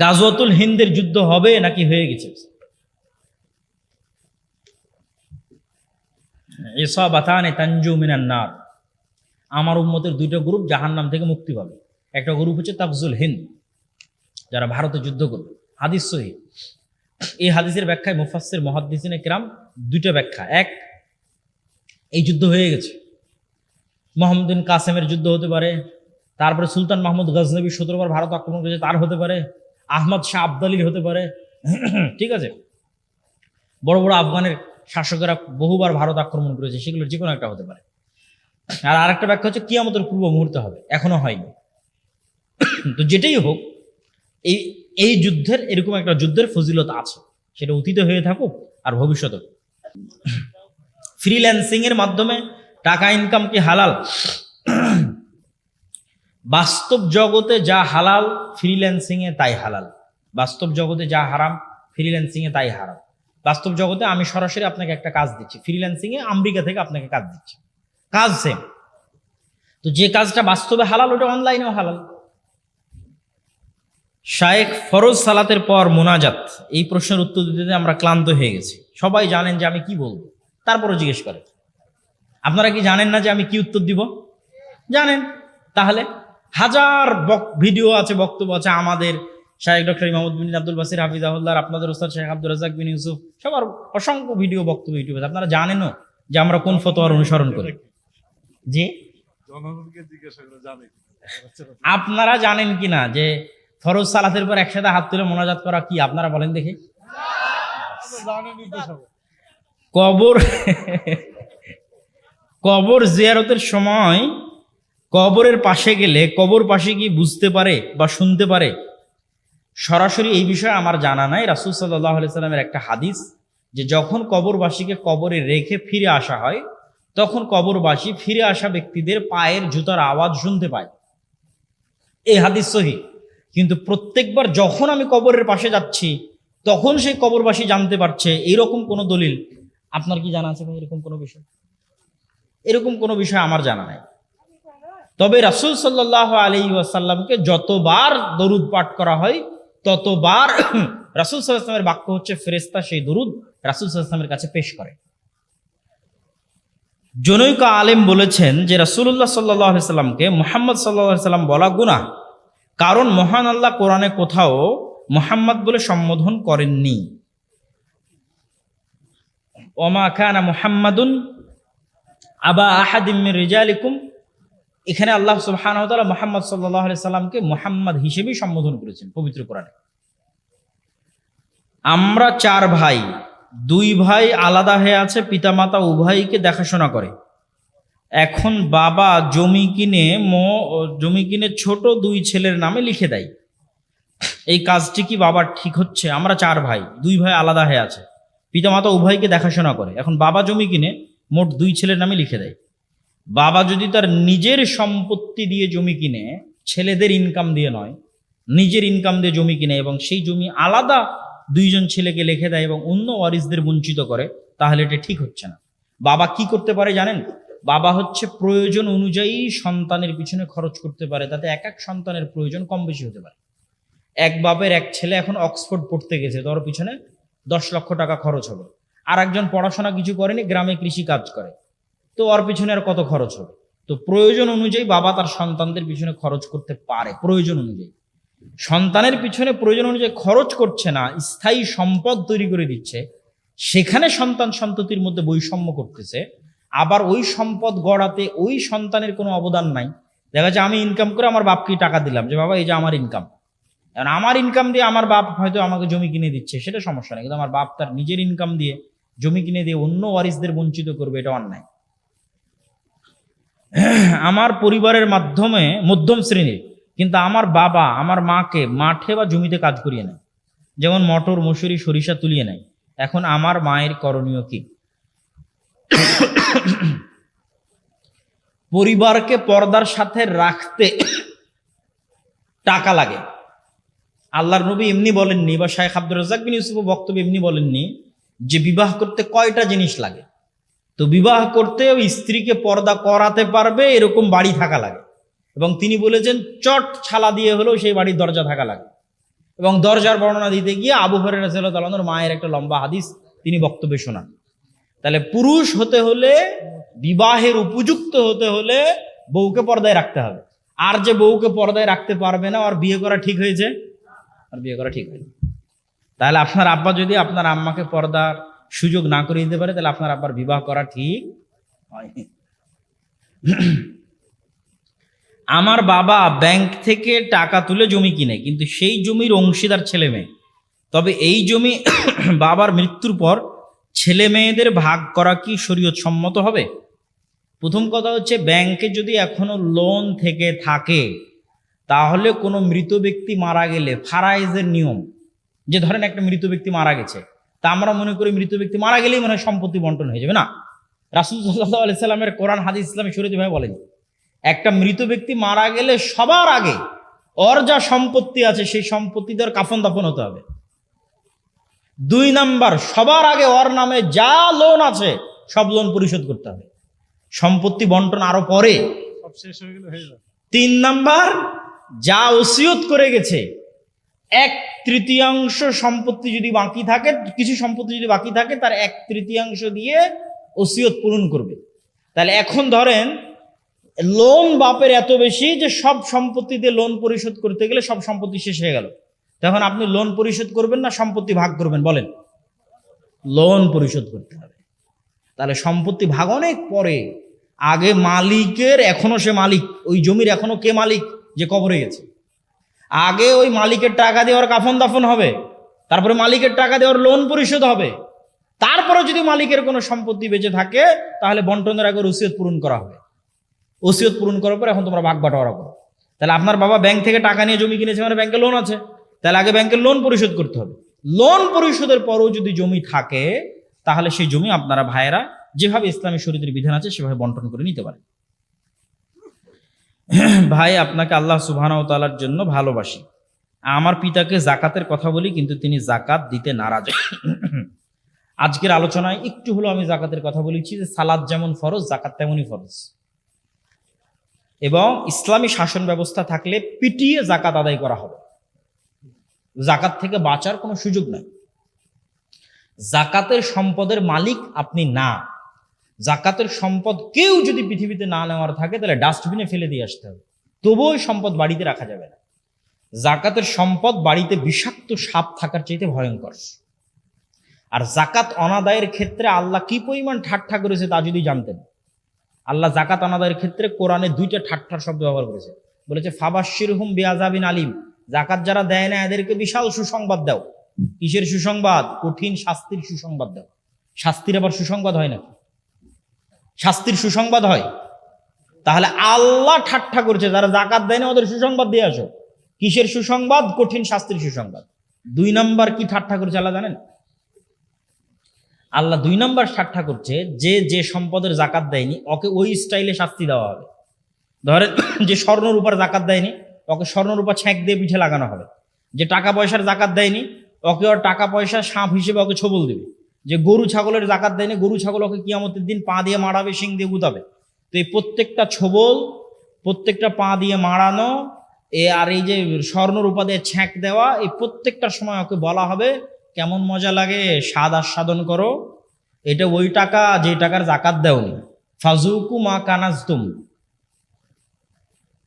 গাজওয়াতুল হিন্দের যুদ্ধ হবে নাকি হয়ে গেছে? নার। আমার উম্মতের দুইটা গ্রুপ জাহান্নাম থেকে মুক্তি পাবে। একটা গ্রুপ হচ্ছে তাফজুল হিন্দ, যারা ভারতে যুদ্ধ করবে। হাদিস সহি। এই হাদিসের ব্যাখ্যায় মুফাসসির মহাদ্দিসিনে কিরাম দুইটা ব্যাখ্যা। এক, এই যুদ্ধ হয়ে গেছে। মোহাম্মদ বিন কাসেমের যুদ্ধ হতে পারে। তারপরে সুলতান মাহমুদ গজনবী সতেরোবার ভারত আক্রমণ করেছে, তার হতে পারে। আহমদ শাহ আবদালির হতে পারে। ঠিক আছে? বড় বড় আফগানের শাসকেরা বহুবার ভারত আক্রমণ করেছে সেগুলোর যে কোনো একটা হতে পারে। আর আরেকটা ব্যাখ্যা হচ্ছে, কিয়ামতের পূর্ব মুহূর্তে হবে, এখনও হয়নি। তো যেটাই হোক, এই এই যুদ্ধের, এরকম একটা যুদ্ধের ফজিলত আছে, সেটা অতীতে হয়ে থাকুক আর ভবিষ্যতে। ফ্রিল্যান্সিং এর মাধ্যমে টাকা ইনকাম কি হালাল? বাস্তব জগতে যা হালাল ফ্রিল্যান্সিং এ তাই হালাল। বাস্তব জগতে যা হারাম ফ্রিল্যান্সিং এ তাই হারাম। বাস্তব জগতে আমি সরাসরি আপনাকে একটা কাজ দিচ্ছি। ফ্রিল্যান্সিং এ আমেরিকা থেকে আপনাকে কাজ দিচ্ছি। কাজ সেম তো যে কাজটা বাস্তবে হালাল, ওটা অনলাইনেও হালাল। শায়েখ ফরজ সালাতের পর মোনাজাত, এই প্রশ্নের উত্তর দিতে আমরা ক্লান্ত হয়ে গেছি। সবাই জানেন যে আমি কি বলব। তারপরও জিজ্ঞেস করে। আপনারা কি জানেন না যে আমি কি উত্তর দিব? জানেন। তাহলে হাজার ভিডিও আছে বক্তব্য আছে আমাদের। শাহেখ ডক্টর ইমামুদ বিন আব্দুল বাসির হাফিজাহুল্লাহ আপনাদের ওস্তাদ শেখ আব্দুল রাজাক বিন ইউসুফ সবার অসংখ্য ভিডিও বক্তব্য ইউটিউবে। আপনারা জানেনও যে আমরা কোন ফতোয়ার অনুসরণ করি। জি? আপনারা জানেন কি না যে ফরজ সালাতের পর একসাথে হাত তুলে মোনাজাত করা কি? আপনারা বলেন দেখি। কবর কবর জিয়ারতের সময় কবরের পাশে গেলে কবর পাশে কি বুঝতে পারে বা শুনতে পারে। সরাসরি এই বিষয়ে আমার জানা নাই। রাসুল সাল্লাহ সাল্লামের একটা হাদিস যে যখন কবরবাসীকে কবরে রেখে ফিরে আসা হয়, তখন কবরবাসী ফিরে আসা ব্যক্তিদের পায়ের জুতার আওয়াজ শুনতে পায়। এই হাদিস সহি। কিন্তু প্রত্যেকবার যখন আমি কবরের পাশে যাচ্ছি, তখন সেই কবরবাসী জানতে পারছে এরকম কোনো দলিল। আপনার কি জানা আছে এরকম কোনো বিষয়? এরকম কোনো বিষয় আমার জানা নাই। তবে রাসুল সাল্লাহ আলী ওয়াসাল্লামকে যতবার দরুদ পাঠ করা হয়, ততবার রাসুল সাল্লাহামের বাক্য হচ্ছে ফেরেস্তা সেই দরুদ রাসুল সাল্লাহামের কাছে পেশ করে। জনৈক আলেম বলেছেন যে রাসুল্লাহ সাল্লাহ সাল্লামকে মোহাম্মদ সাল্লাহ সাল্লাম বলা গুনাহ। কারণ মহান আল্লাহ কোরআনে কোথাও মোহাম্মদ বলে সম্বোধন করেননি। ওমা খানা মুহাম্মাদুন আবা আহাদিম রিজালিকুম এখানে আল্লাহ তাআলা মুহাম্মদ আলাইহি সাল্লামকে মুহাম্মদ হিসেবেই সম্বোধন করেছেন পবিত্র কোরআনে। আমরা চার ভাই, দুই ভাই আলাদা হয়ে আছে, পিতামাতা উভয়কে দেখাশোনা করে। এখন বাবা জমি কিনে মো, জমি কিনে ছোট দুই ছেলের নামে লিখে দেয়। এই কাজটি কি বাবার ঠিক হচ্ছে? আমরা চার ভাই, দুই ভাই আলাদা হয়ে আছে, পিতামাতা উভয়কে দেখাশোনা করে। এখন বাবা জমি কিনে মোট দুই ছেলের নামে লিখে দেয়। বাবা যদি তার নিজের সম্পত্তি দিয়ে জমি কিনে, ছেলেদের ইনকাম দিয়ে নয়, নিজের ইনকাম দিয়ে জমি কিনে এবং সেই জমি আলাদা দুইজন ছেলেকে লিখে দেয় এবং অন্য ওয়ারিসদের বঞ্চিত করে, তাহলে এটা ঠিক হচ্ছে না। বাবা কি করতে পারে জানেন? বাবা হচ্ছে প্রয়োজন অনুযায়ী সন্তানের পিছনে খরচ করতে পারে, তাতে এক এক সন্তানের প্রয়োজন কম বেশি হতে পারে। এক বাপের এক ছেলে এখন অক্সফোর্ড পড়তে গেছে, তোর পিছনে দশ লক্ষ টাকা খরচ হবে। আর একজন পড়াশোনা কিছু করেনি, গ্রামে কৃষি কাজ করে। তো ওর পিছনে আর কত খরচ হবে? তো প্রয়োজন অনুযায়ী বাবা তার সন্তানদের পিছনে খরচ করতে পারে, প্রয়োজন অনুযায়ী। সন্তানের পিছনে প্রয়োজন অনুযায়ী খরচ করছে না, স্থায়ী সম্পদ তৈরি করে দিচ্ছে। সেখানে সন্তান সন্ততির মধ্যে বৈষম্য করতেছে। আবার ওই সম্পদ গড়াতে ওই সন্তানের কোনো অবদান নাই। দেখা যাচ্ছে আমি ইনকাম করে আমার বাপকে টাকা দিলাম যে, বাবা, এই যে আমার ইনকাম কারণ আমার ইনকাম দিয়ে আমার বাপ হয়তো আমাকে জমি কিনে দিচ্ছে, সেটা সমস্যা নেই। কিন্তু আমার বাপ তার নিজের ইনকাম দিয়ে জমি কিনে দিয়ে অন্য ওয়ারিসদের বঞ্চিত করবে, এটা অন্যায়। আমার পরিবারের মাধ্যমে মধ্যম শ্রেণির, কিন্তু আমার বাবা আমার মাকে মাঠে বা জমিতে কাজ করিয়ে নেয়। যেমন মটর, মসুরি, সরিষা তুলিয়ে নেয়। এখন আমার মায়ের করণীয় কি? পরিবারকে পর্দার সাথে রাখতে টাকা লাগে। আল্লাহর নবী এমনি বলেননি, বা শাহেখ আব্দুর রাজাক বিন ইউসুফ বক্তব্য এমনি বলেননি যে বিবাহ করতে কয়টা জিনিস লাগে? তো বিবাহ করতে ওই স্ত্রীকে পর্দা করাতে পারবে, এরকম বাড়ি থাকা লাগে। এবং তিনি বলেছেন, চট ছালা দিয়ে হলেও সেই বাড়ির দরজা থাকা লাগে। এবং দরজার বর্ণনা দিতে গিয়ে আবু হরের মায়ের একটা লম্বা হাদিস তিনি বক্তব্য শোনান। তাহলে পুরুষ হতে হলে, বিবাহের উপযুক্ত হতে হলে বউকে পর্দায় রাখতে হবে। আর যে বউকে পর্দায় রাখতে পারবে না আর বিয়ে করা ঠিক হয়েছে? আর বিয়ে করা ঠিক হয়েছে তাহলে আপনার আব্বা যদি আপনার আম্মাকে পর্দার সুযোগ না করে দিতে পারে, তাহলে আপনার আব্বার বিবাহ করা ঠিক হয়নি। আমার বাবা ব্যাংক থেকে টাকা তুলে জমি কিনে, কিন্তু সেই জমির অংশীদার ছেলে মেয়ে। তবে এই জমি বাবার মৃত্যুর পর ছেলে মেয়েদের ভাগ করা কি শরীয়ত সম্মত হবে? প্রথম কথা হচ্ছে ব্যাংকে যদি এখনও লোন থেকে থাকে, তাহলে কোনো মৃত ব্যক্তি মারা গেলে ফারাইজের নিয়ম, যে ধরেন একটা মৃত ব্যক্তি মারা গেছে তা আমরা মনে করি মৃত ব্যক্তি মারা গেলেই মনে হয় সম্পত্তি বন্টন হয়ে যাবে না? রাসুল সাল্লাহ আলি সাল্লামের কোরআন হাদিস ইসলামী শরীর ভাই বলেন একটা মৃত ব্যক্তি মারা গেলে সবার আগে ওর যা সম্পত্তি আছে সেই সম্পত্তি তার কাফন দাফন হতে হবে। দুই নাম্বার সবার আগে ওর নামে যা লোন আছে সব লোন পরিশোধ করতে হবে। সম্পত্তি বন্টন আরও পরে। তিন নাম্বার যা ওসিয়ত করে গেছে এক তৃতীয়াংশ সম্পত্তি যদি বাকি থাকে, কিছু সম্পত্তি যদি বাকি থাকে, তার এক তৃতীয়াংশ দিয়ে ওসিয়ত পূরণ করবে। তাহলে এখন ধরেন লোন বাপের এত বেশি যে সব সম্পত্তিতে লোন পরিশোধ করতে গেলে সব সম্পত্তি শেষ হয়ে গেল। তখন আপনি লোন পরিশোধ করবেন না, সম্পত্তি ভাগ করবেন, বলেন। লোন পরিশোধ করতে হবে। তাহলে সম্পত্তি ভাগ অনেক পরে, আগে মালিকের, এখনও সে মালিক, ওই জমির এখনও কে মালিক? যে কবরে গেছে। আগে ওই মালিকের টাকা দিয়ে ওর কাফন দাফন হবে, তারপরে মালিকের টাকা দিয়ে ওর লোন পরিশোধ হবে, তারপরে যদি মালিকের কোনো সম্পত্তি বেঁচে থাকে, তাহলে বন্টনের আগে ওসিয়ত পূরণ করা হবে। ওসিয়ত পূরণ করার পর এখন তোমরা ভাগ বাটোয়ারা করো। তাহলে আপনার বাবা ব্যাংক থেকে টাকা নিয়ে জমি কিনেছে মানে ব্যাংকে লোন আছে, তাহলে আগে ব্যাংকের লোন পরিশোধ করতে হবে। লোন পরিশোধের পরও যদি জমি থাকে, তাহলে সেই জমি আপনারা ভাইয়েরা যেভাবে ইসলামী শরীরের বিধান আছে, সেভাবে বন্টন করে নিতে পারে ভাই, আপনাকে আল্লাহ সুবহানাহু তাআলার জন্য ভালোবাসি। আমার পিতাকে জাকাতের কথা বলি, কিন্তু তিনি জাকাত দিতে নারাজ। আজকের আলোচনায় একটু হলো আমি জাকাতের কথা বলেছি যে সালাদ যেমন ফরজ জাকাত তেমনই ফরজ। এবং ইসলামী শাসন ব্যবস্থা থাকলে পিটিয়ে জাকাত আদায় করা হবে। জাকাত থেকে বাঁচার কোনো সুযোগ নাই। জাকাতের সম্পদের মালিক আপনি না। জাকাতের সম্পদ কেউ যদি পৃথিবীতে না নেওয়ার থাকে, তাহলে ডাস্টবিনে ফেলে দিয়ে আসতে হবে। তবুও ওই সম্পদ বাড়িতে রাখা যাবে না। জাকাতের সম্পদ বাড়িতে বিষাক্ত সাপ থাকার চাইতে ভয়ঙ্কর। আর জাকাত অনাদায়ের ক্ষেত্রে আল্লাহ কি পরিমাণ ঠাট্টা করেছে তা যদি জানতেন। আল্লাহ জাকাত অনাদায়ের ক্ষেত্রে কোরআনে দুইটা ঠাট্টার শব্দ ব্যবহার করেছে। বলেছে ফাবাশির হুম বিয়াজাবিন আলিম। জাকাত যারা দেয় না, এদেরকে বিশাল সুসংবাদ দাও। কিসের সুসংবাদ? কঠিন শাস্তির সুসংবাদ দাও। শাস্তির আবার সুসংবাদ হয় নাকি? শাস্তির সুসংবাদ হয়। তাহলে আল্লাহ ঠাট্টা করছে, যারা জাকাত দেয় না ওদের সুসংবাদ দিয়ে আসো। কিসের সুসংবাদ? কঠিন শাস্তির সুসংবাদ। দুই নাম্বার কি ঠাট্টা করছে আল্লাহ জানেন? আল্লাহ দুই নাম্বার ঠাট্টা করছে, যে যে সম্পদের জাকাত দেয়নি, ওকে ওই স্টাইলে শাস্তি দেওয়া হবে। ধরেন যে স্বর্ণর উপর জাকাত দেয়নি, ওকে স্বর্ণর উপর ছ্যাঁক দিয়ে পিঠে লাগানো হবে। যে টাকা পয়সার জাকাত দেয়নি ওকে ওর টাকা পয়সা সাপ হিসেবে ওকে ছবল দেবে। যে গরু ছাগলের জাকাত দেয়নি গরু ছাগল ওকে কিয়ামতের দিন পা দিয়ে মারাবে, শিং দিয়ে গুতাবে তো এই প্রত্যেকটা ছবল, প্রত্যেকটা পা দিয়ে মারানো, এ আর এই যে স্বর্ণ রূপা দিয়ে ছ্যাঁক দেওয়া, এই প্রত্যেকটা সময় ওকে বলা হবে, কেমন মজা লাগে, স্বাদ আস্বাদন করো। এটা ওই টাকা, যে টাকার জাকাত দেওনি। ফাজুকু মা কানাজতুম।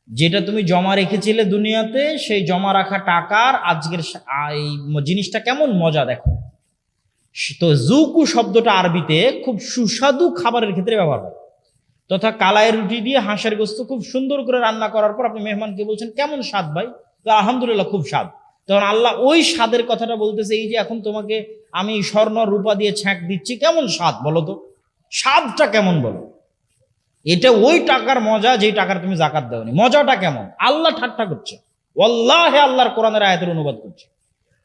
যেটা তুমি জমা রেখেছিলে দুনিয়াতে, সেই জমা রাখা টাকার আজকের এই জিনিসটা কেমন মজা দেখো। তো জুকু শব্দটা আরবিতে খুব সুস্বাদু খাবারের ক্ষেত্রে ব্যবহার হয়। তথা কালাই রুটি দিয়ে হাঁসের গোস্ত খুব সুন্দর করে রান্না করার পর আপনি মেহমানকে বলছেন, কেমন স্বাদ ভাই? তো আলহামদুলিল্লাহ, খুব স্বাদ। তখন আল্লাহ ওই স্বাদের কথাটা বলতেছে, এই যে এখন তোমাকে আমি স্বর্ণ রূপা দিয়ে ছ্যাঁক দিচ্ছি, কেমন স্বাদ বলো তো? স্বাদটা কেমন বলো? এটা ওই টাকার মজা যেই টাকার তুমি জাকাত দাওনি। মজাটা কেমন? আল্লাহ ঠাট্টা করছে। ওয়াল্লাহে আল্লাহর কোরআনের আয়াতের অনুবাদ করছে।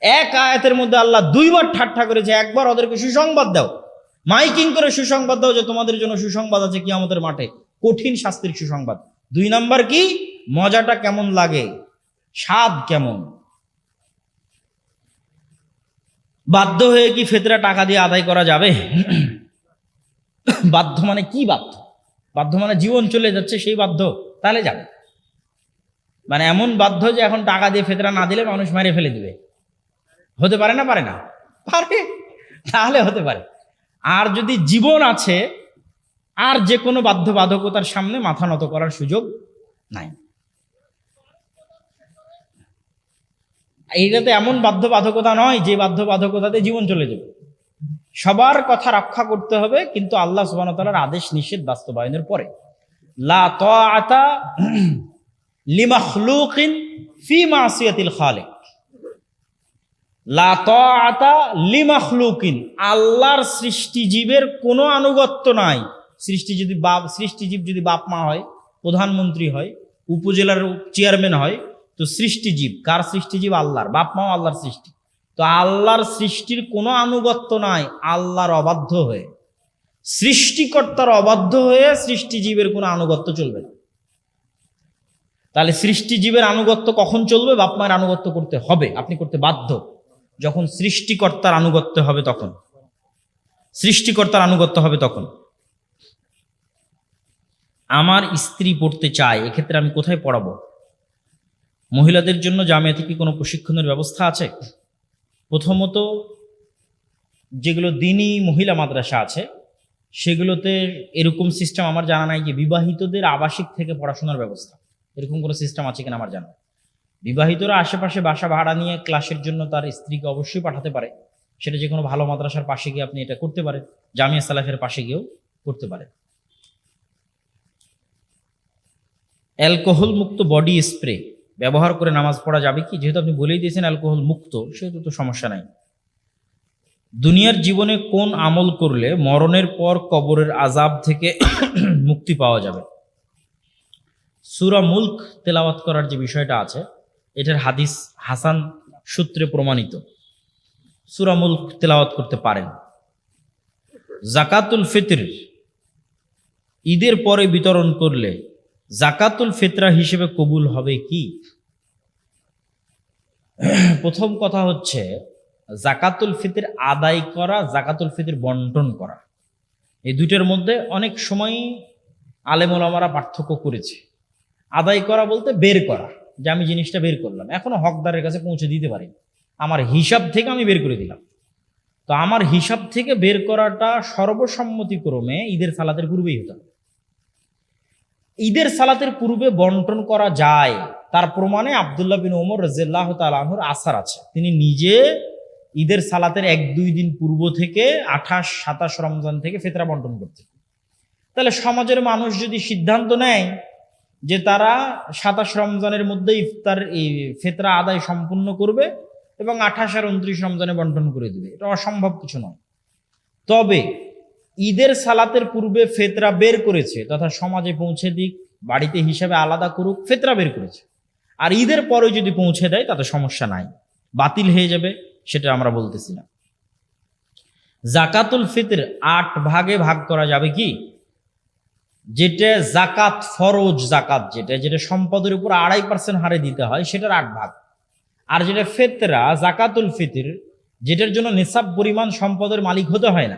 এক আয়াতের মধ্যে আল্লাহ দুইবার ঠাট্টা করেছে, একবার ওদেরকে সুসংবাদ দাও। মাইকিং করে সুসংবাদ দাও যে তোমাদের জন্য সুসংবাদ আছে কি আমাদের মাঠে। কঠিন শাস্তির সুসংবাদ। দুই নাম্বার কি? মজাটা কেমন লাগে? স্বাদ কেমন? বাধ্য হয়ে কি ফেতরা টাকা দিয়ে আদায় করা যাবে? বাধ্য মানে কি বাধ্য? বাধ্য মানে জীবন চলে যাচ্ছে, সেই বাধ্য। তাহলে যাবে। মানে এমন বাধ্য যে এখন টাকা দিয়ে ফেতরা না দিলে মানুষ মেরে ফেলে দিবে। হতে পারে না পারে না? পারে। তাহলে হতে পারে। আর যদি জীবন আছে, আর যে কোনো বাধ্যবাধকতার সামনে মাথা নত করার সুযোগ নাই। এইটাতে এমন বাধ্যবাধকতা নয় যে বাধ্যবাধকতাতে জীবন চলে যাবে। সবার কথা রক্ষা করতে হবে, কিন্তু আল্লাহ সুবাহতালার আদেশ নিষেধ বাস্তবায়নের পরে। লা তাআতা লিমাখলুকিন ফি মাসিয়াতিল খালিক। লা তাআতা লিমাখলুকিন। আল্লাহর সৃষ্টিজীবের কোনো আনুগত্য নাই। সৃষ্টি যদি বাপ সৃষ্টিজীব যদি বাপ মা হয়, প্রধানমন্ত্রী হয়, উপজেলার চেয়ারম্যান হয়, তো সৃষ্টিজীব কার সৃষ্টিজীব আল্লাহর। বাপ মাও আল্লাহর সৃষ্টি। তো আল্লাহর সৃষ্টির কোনো আনুগত্য নাই, আল্লাহর অবাধ্য হয়ে। সৃষ্টিকর্তার অবাধ্য হয়ে সৃষ্টিজীবের কোনো আনুগত্য চলবে না। তাহলে সৃষ্টিজীবের আনুগত্য কখন চলবে? বাপ মায়ের আনুগত্য করতে হবে, আপনি করতে বাধ্য। যখন সৃষ্টিকর্তার আনুগত্য হবে তখন। সৃষ্টিকর্তার আনুগত্য হবে তখন। আমার স্ত্রী পড়তে চায়, এক্ষেত্রে আমি কোথায় পড়াবো? মহিলাদের জন্য জামিয়াতে কি কোনো প্রশিক্ষণের ব্যবস্থা আছে? প্রথমত, যেগুলো দিনই মহিলা মাদ্রাসা আছে, সেগুলোতে এরকম সিস্টেম আমার জানা নাই যে বিবাহিতদের আবাসিক থেকে পড়াশোনার ব্যবস্থা। এরকম কোনো সিস্টেম আছে কিনা আমার জানা। বিবাহিতরা আশেপাশে বাসা ভাড়া নিয়ে ক্লাসের জন্য তার স্ত্রীকে অবশ্যই পাঠাতে পারে। সেটা যে কোনো ভালো মাদ্রাসার পাশে গিয়ে আপনি এটা করতে পারেন, জামিয়া সালাফের পাশে গিয়েও করতে পারেন। অ্যালকোহল মুক্ত বডি স্প্রে, ব্যবহার করে নামাজ পড়া যাবে কি? যেহেতু আপনি বলেই দিয়েছেন অ্যালকোহল মুক্ত সেহেতু তো সমস্যা নাই। দুনিয়ার জীবনে কোন আমল করলে মরণের পর কবরের আজাব থেকে মুক্তি পাওয়া যাবে? সুরা মুল্ক তেলাওয়াত করার যে বিষয়টা আছে এটার হাদিস হাসান সূত্রে প্রমাণিত। সুরামুল তেলাওয়াত করতে পারেন। জাকাতুল ফিতর, ঈদের পরে বিতরণ করলে জাকাতুল ফিতরা হিসেবে কবুল হবে কি? প্রথম কথা হচ্ছে জাকাতুল ফিতর আদায় করা, জাকাতুল ফিতর বন্টন করা। এই দুইটার মধ্যে অনেক সময় আলেমোলামারা পার্থক্য করেছে। আদায় করা বলতে বের করা। যে আমি জিনিসটা বের করলাম। এখনও হকদারের কাছে পৌঁছে দিতে পারি আমার হিসাব থেকে আমি বের করে দিলাম। তো আমার হিসাব থেকে বের করাটা সর্বসম্মতিক্রমে ঈদের সালাতের পূর্বেই হতে হবে। ঈদের সালাতের পূর্বে বন্টন করা যায়। তার প্রমাণে আবদুল্লাহ বিন ওমর রাজিয়াল্লাহ তালাহুর আসার আছে। তিনি নিজে ঈদের সালাতের এক দুই দিন পূর্ব থেকে আঠাশ, সাতাশ রমজান থেকে ফেতরা বন্টন করতেন। তাহলে সমাজের মানুষ যদি সিদ্ধান্ত নেয় যে তারা সাতাশ রমজানের মধ্যে ইফতার এই ফেতরা আদায় সম্পূর্ণ করবে এবং আঠাশ আর উনত্রিশ রমজানে বন্টন করে দেবে। এটা অসম্ভব কিছু নয়। তবে ঈদের সালাতের পূর্বে ফেতরা বের করেছে, তথা সমাজে পৌঁছে দিক, বাড়িতে হিসাবে আলাদা করুক, ফেতরা বের করেছে। আর ঈদের পরে যদি পৌঁছে দেয়, তাতে সমস্যা নাই। বাতিল হয়ে যাবে, সেটা আমরা বলতেছি না। জাকাতুল ফিতর আট ভাগে ভাগ করা যাবে কি? যেটা জাকাত ফরজ জাকাত যেটা যেটা সম্পদের উপর আড়াই পার্সেন্ট হারে দিতে হয়, সেটার আট ভাগ। আর যেটা ফেতরা জাকাতুল ফিতর, যেটার জন্য নেশাব পরিমাণ সম্পদের মালিক হতে হয় না।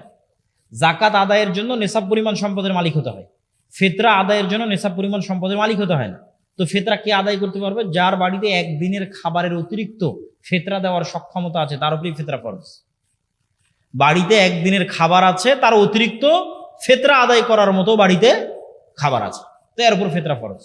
জাকাত আদায়ের জন্য নেশাব পরিমাণ সম্পদের মালিক হতে হয়। ফেতরা আদায়ের জন্য নেশাব পরিমাণ সম্পদের মালিক হতে হয় না। তো ফেতরা কে আদায় করতে পারবে? যার বাড়িতে একদিনের খাবারের অতিরিক্ত ফেতরা দেওয়ার সক্ষমতা আছে, তার উপরেই ফেতরা ফরজ। বাড়িতে একদিনের খাবার আছে, তার অতিরিক্ত ফেতরা আদায় করার মতো বাড়িতে খাবার আছে। তো এর উপর ফেতরা ফরজ।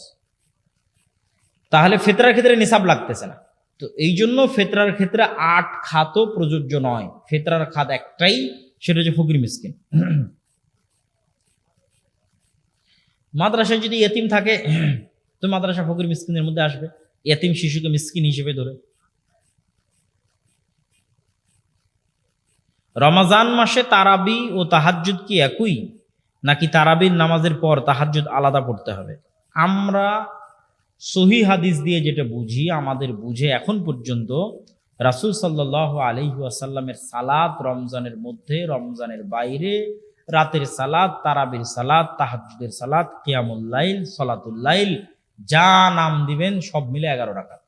তাহলে ফেতরার ক্ষেত্রে নিসাব লাগতেছে না। তো এই জন্য ফেতরার ক্ষেত্রে আট খাতও প্রযোজ্য নয়। ফেতরার খাত একটাই, সেটা হচ্ছে ফকির মিসকিন। মাদ্রাসায় যদি এতিম থাকে, তো মাদ্রাসা ফকির মিসকিনের মধ্যে আসবে। এতিম শিশুকে মিসকিন হিসেবে ধরে। রমাজান মাসে তারাবি ও তাহাজ্জুদ কি একই? নাকি তারাবির নামাজের পর তাহাজ্জুদ আলাদা পড়তে হবে? আমরা সহি হাদিস দিয়ে যেটা বুঝি, আমাদের বুঝে এখন পর্যন্ত রাসুল সাল্লাহ আলহিহাসাল্লামের সালাত রমজানের মধ্যে, রমজানের বাইরে রাতের সালাত, তারাবির সালাত তাহাজুদের সালাত কিয়ামুল্লাইল সলাতুল্লাইল যা নাম দিবেন সব মিলে এগারো রাকাত।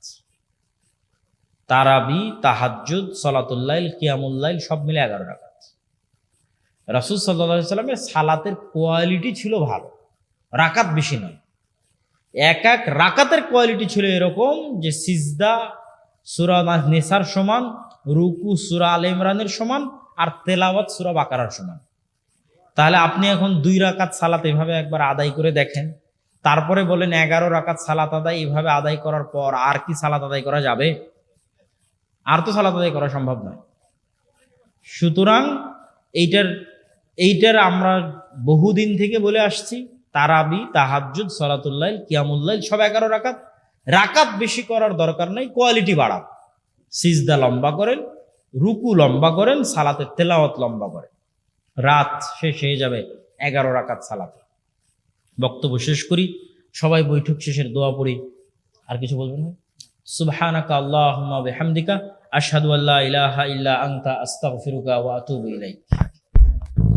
তারাবি তাহাজুদ সলাতুল্লাইল কিয়ামুল্লাইল সব মিলে এগারো রাকাত। রাসুল সাল্লাহ সাল্লামের সালাতের কোয়ালিটি ছিল ভালো। রাকাত বেশি নয়। এক এক রাকাতের কোয়ালিটি ছিল এরকম যে সিজদা, সুরা নেসার সমান, রুকু সুরা আল ইমরানের সমান আর তেলাওয়াত সুরা বাকারার সমান। তাহলে আপনি এখন দুই রাকাত সালাত এভাবে একবার আদায় করে দেখেন। তারপরে বলেন এগারো রাকাত সালাত আদায় এভাবে আদায় করার পর আর কি সালাত আদায় করা যাবে? আর তো সালাত আদায় করা সম্ভব নয়। সুতরাং এইটার এইটার আমরা বহুদিন থেকে বলে আসছি, তারাবি, তাহাজ্জুদ সলাতুল্লাহ কিয়ামুল্লাহ সব এগারো রাকাত। রাকাত বেশি করার দরকার নাই, কোয়ালিটি বাড়ান। সিজদা লম্বা করেন, রুকু লম্বা করেন, সালাতের তেলাওয়াত লম্বা করেন। রাত শেষ হয়ে যাবে, এগারো রাকাত সালাতে। বক্তব্য শেষ করি, সবাই বৈঠক শেষের দোয়া পড়ি। আর কিছু বলবেন সুবহানাকা আল্লাহুম্মা বিহামদিকা, আশহাদু আল্লা ইলাহা ইল্লা আনতা, আস্তাগফিরুকা ওয়া আতুবু ইলাইক।